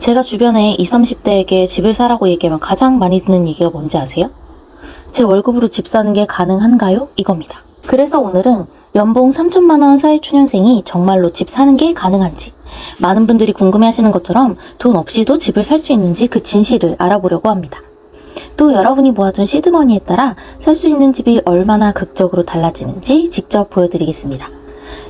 제가 주변에 20, 30대에게 집을 사라고 얘기하면 가장 많이 듣는 얘기가 뭔지 아세요? 제 월급으로 집 사는 게 가능한가요? 이겁니다. 그래서 오늘은 연봉 3천만 원 사회초년생이 정말로 집 사는 게 가능한지 많은 분들이 궁금해 하시는 것처럼 돈 없이도 집을 살 수 있는지 그 진실을 알아보려고 합니다. 또 여러분이 모아둔 시드머니에 따라 살 수 있는 집이 얼마나 극적으로 달라지는지 직접 보여드리겠습니다.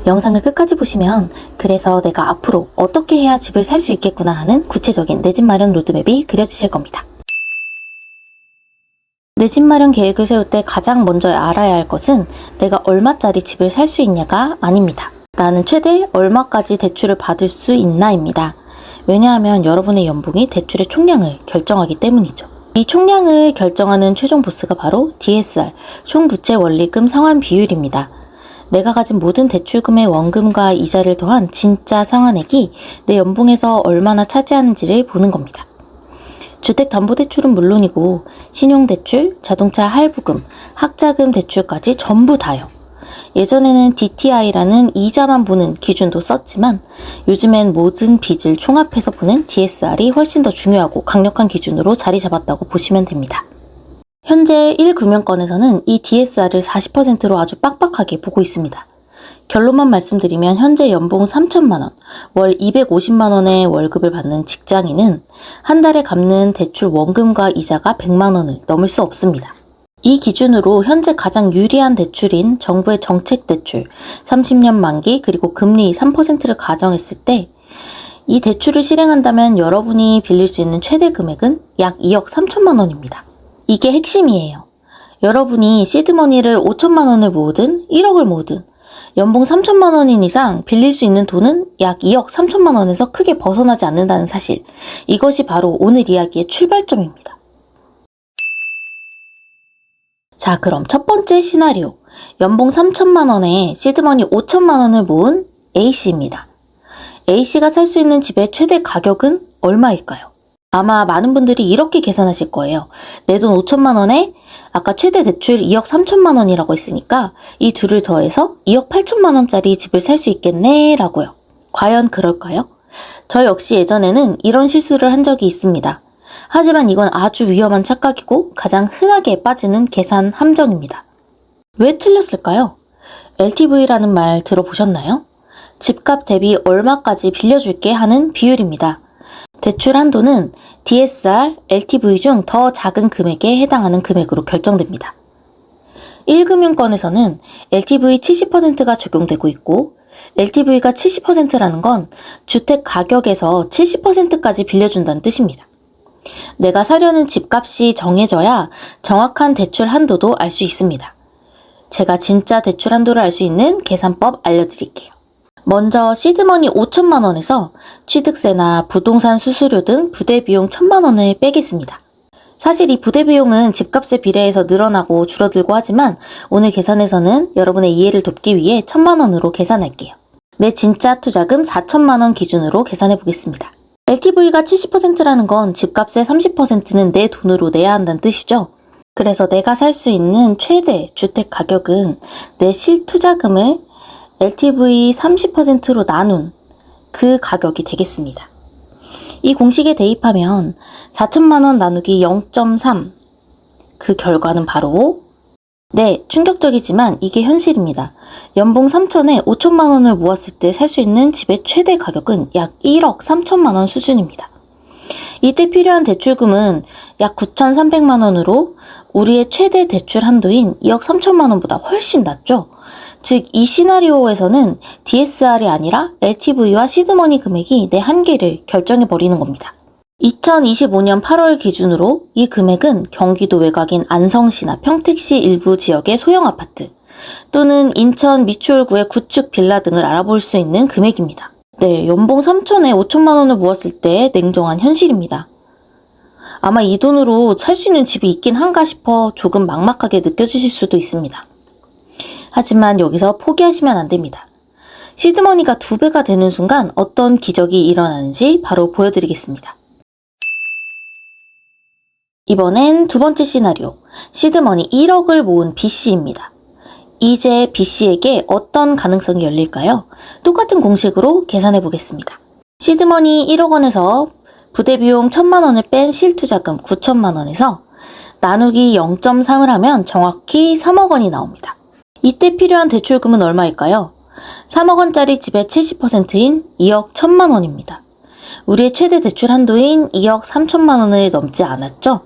영상을 끝까지 보시면 그래서 내가 앞으로 어떻게 해야 집을 살 수 있겠구나 하는 구체적인 내 집 마련 로드맵이 그려지실 겁니다. 내 집 마련 계획을 세울 때 가장 먼저 알아야 할 것은 내가 얼마짜리 집을 살 수 있냐가 아닙니다. 나는 최대 얼마까지 대출을 받을 수 있나입니다. 왜냐하면 여러분의 연봉이 대출의 총량을 결정하기 때문이죠. 이 총량을 결정하는 최종 보스가 바로 DSR, 총부채 원리금 상환 비율입니다. 내가 가진 모든 대출금의 원금과 이자를 더한 진짜 상환액이 내 연봉에서 얼마나 차지하는지를 보는 겁니다. 주택담보대출은 물론이고 신용대출, 자동차 할부금, 학자금 대출까지 전부 다요. 예전에는 DTI라는 이자만 보는 기준도 썼지만 요즘엔 모든 빚을 총합해서 보는 DSR이 훨씬 더 중요하고 강력한 기준으로 자리 잡았다고 보시면 됩니다. 현재 1금융권에서는 이 DSR을 40%로 아주 빡빡하게 보고 있습니다. 결론만 말씀드리면 현재 연봉 3천만원, 월 250만원의 월급을 받는 직장인은 한 달에 갚는 대출 원금과 이자가 100만원을 넘을 수 없습니다. 이 기준으로 현재 가장 유리한 대출인 정부의 정책 대출, 30년 만기 그리고 금리 3%를 가정했을 때 이 대출을 실행한다면 여러분이 빌릴 수 있는 최대 금액은 약 2억 3천만 원입니다. 이게 핵심이에요. 여러분이 시드머니를 5천만 원을 모으든 1억을 모으든 연봉 3천만 원인 이상 빌릴 수 있는 돈은 약 2억 3천만 원에서 크게 벗어나지 않는다는 사실. 이것이 바로 오늘 이야기의 출발점입니다. 자, 그럼 첫 번째 시나리오. 연봉 3천만 원에 시드머니 5천만 원을 모은 A씨입니다. A씨가 살 수 있는 집의 최대 가격은 얼마일까요? 아마 많은 분들이 이렇게 계산하실 거예요. 내 돈 5천만 원에 아까 최대 대출 2억 3천만 원이라고 했으니까 이 둘을 더해서 2억 8천만 원짜리 집을 살 수 있겠네 라고요. 과연 그럴까요? 저 역시 예전에는 이런 실수를 한 적이 있습니다. 하지만 이건 아주 위험한 착각이고 가장 흔하게 빠지는 계산 함정입니다. 왜 틀렸을까요? LTV라는 말 들어보셨나요? 집값 대비 얼마까지 빌려줄게 하는 비율입니다. 대출 한도는 DSR, LTV 중 더 작은 금액에 해당하는 금액으로 결정됩니다. 1금융권에서는 LTV 70%가 적용되고 있고 LTV가 70%라는 건 주택 가격에서 70%까지 빌려준다는 뜻입니다. 내가 사려는 집값이 정해져야 정확한 대출 한도도 알 수 있습니다. 제가 진짜 대출 한도를 알 수 있는 계산법 알려드릴게요. 먼저 시드머니 5천만 원에서 취득세나 부동산 수수료 등 부대 비용 1천만 원을 빼겠습니다. 사실 이 부대 비용은 집값에 비례해서 늘어나고 줄어들고 하지만 오늘 계산에서는 여러분의 이해를 돕기 위해 1천만 원으로 계산할게요. 내 진짜 투자금 4천만 원 기준으로 계산해 보겠습니다. LTV가 70%라는 건 집값의 30%는 내 돈으로 내야 한다는 뜻이죠. 그래서 내가 살 수 있는 최대 주택 가격은 내 실투자금을 LTV 30%로 나눈 그 가격이 되겠습니다. 이 공식에 대입하면 4천만 원 나누기 0.3. 그 결과는 바로 네, 충격적이지만 이게 현실입니다. 연봉 3천에 5천만 원을 모았을 때 살 수 있는 집의 최대 가격은 약 1억 3천만 원 수준입니다. 이때 필요한 대출금은 약 9,300만 원으로 우리의 최대 대출 한도인 2억 3천만 원보다 훨씬 낮죠. 즉, 이 시나리오에서는 DSR이 아니라 LTV와 시드머니 금액이 내 한계를 결정해 버리는 겁니다. 2025년 8월 기준으로 이 금액은 경기도 외곽인 안성시나 평택시 일부 지역의 소형 아파트 또는 인천 미추홀구의 구축 빌라 등을 알아볼 수 있는 금액입니다. 네, 연봉 3천에 5천만 원을 모았을 때 냉정한 현실입니다. 아마 이 돈으로 살 수 있는 집이 있긴 한가 싶어 조금 막막하게 느껴지실 수도 있습니다. 하지만 여기서 포기하시면 안 됩니다. 시드머니가 두 배가 되는 순간 어떤 기적이 일어나는지 바로 보여드리겠습니다. 이번엔 두 번째 시나리오, 시드머니 1억을 모은 B씨입니다. 이제 B씨에게 어떤 가능성이 열릴까요? 똑같은 공식으로 계산해 보겠습니다. 시드머니 1억 원에서 부대 비용 1천만 원을 뺀 실투자금 9천만 원에서 나누기 0.3을 하면 정확히 3억 원이 나옵니다. 이때 필요한 대출금은 얼마일까요? 3억 원짜리 집의 70%인 2억 1천만 원입니다. 우리의 최대 대출 한도인 2억 3천만 원을 넘지 않았죠?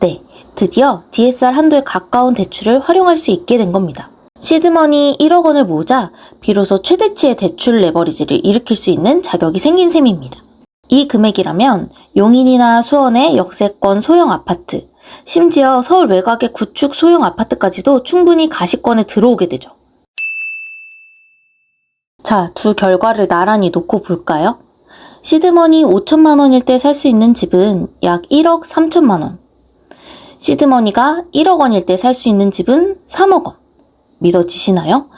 네, 드디어 DSR 한도에 가까운 대출을 활용할 수 있게 된 겁니다. 시드머니 1억 원을 모으자 비로소 최대치의 대출 레버리지를 일으킬 수 있는 자격이 생긴 셈입니다. 이 금액이라면 용인이나 수원의 역세권 소형 아파트, 심지어 서울 외곽의 구축 소형 아파트까지도 충분히 가시권에 들어오게 되죠. 자, 두 결과를 나란히 놓고 볼까요? 시드머니 5천만 원일 때 살 수 있는 집은 약 1억 3천만 원. 시드머니가 1억 원일 때 살 수 있는 집은 3억 원. 믿어지시나요?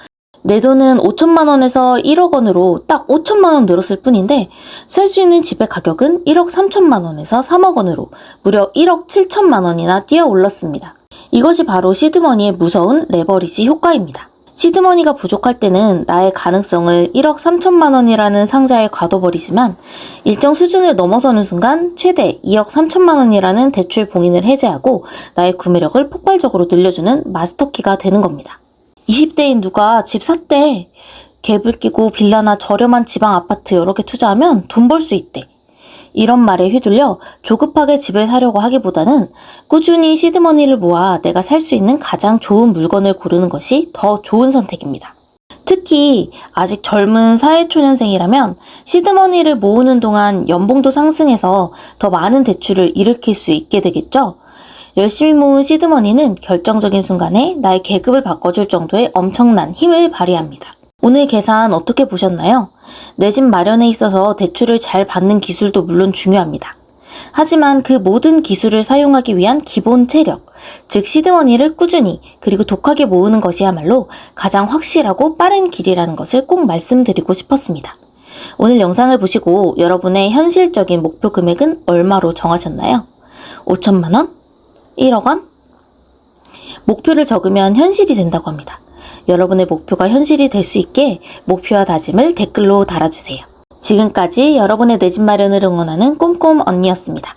내 돈은 5천만 원에서 1억 원으로 딱 5천만 원 늘었을 뿐인데 살 수 있는 집의 가격은 1억 3천만 원에서 3억 원으로 무려 1억 7천만 원이나 뛰어 올랐습니다. 이것이 바로 시드머니의 무서운 레버리지 효과입니다. 시드머니가 부족할 때는 나의 가능성을 1억 3천만 원이라는 상자에 가둬버리지만 일정 수준을 넘어서는 순간 최대 2억 3천만 원이라는 대출 봉인을 해제하고 나의 구매력을 폭발적으로 늘려주는 마스터키가 되는 겁니다. 20대인 누가 집 샀대. 갭을 끼고 빌라나 저렴한 지방 아파트 여러 개 투자하면 돈 벌 수 있대. 이런 말에 휘둘려 조급하게 집을 사려고 하기보다는 꾸준히 시드머니를 모아 내가 살 수 있는 가장 좋은 물건을 고르는 것이 더 좋은 선택입니다. 특히 아직 젊은 사회초년생이라면 시드머니를 모으는 동안 연봉도 상승해서 더 많은 대출을 일으킬 수 있게 되겠죠? 열심히 모은 시드머니는 결정적인 순간에 나의 계급을 바꿔줄 정도의 엄청난 힘을 발휘합니다. 오늘 계산 어떻게 보셨나요? 내 집 마련에 있어서 대출을 잘 받는 기술도 물론 중요합니다. 하지만 그 모든 기술을 사용하기 위한 기본 체력, 즉 시드머니를 꾸준히 그리고 독하게 모으는 것이야말로 가장 확실하고 빠른 길이라는 것을 꼭 말씀드리고 싶었습니다. 오늘 영상을 보시고 여러분의 현실적인 목표 금액은 얼마로 정하셨나요? 5천만 원? 1억 원? 목표를 적으면 현실이 된다고 합니다. 여러분의 목표가 현실이 될 수 있게 목표와 다짐을 댓글로 달아주세요. 지금까지 여러분의 내 집 마련을 응원하는 꼼꼼 언니였습니다.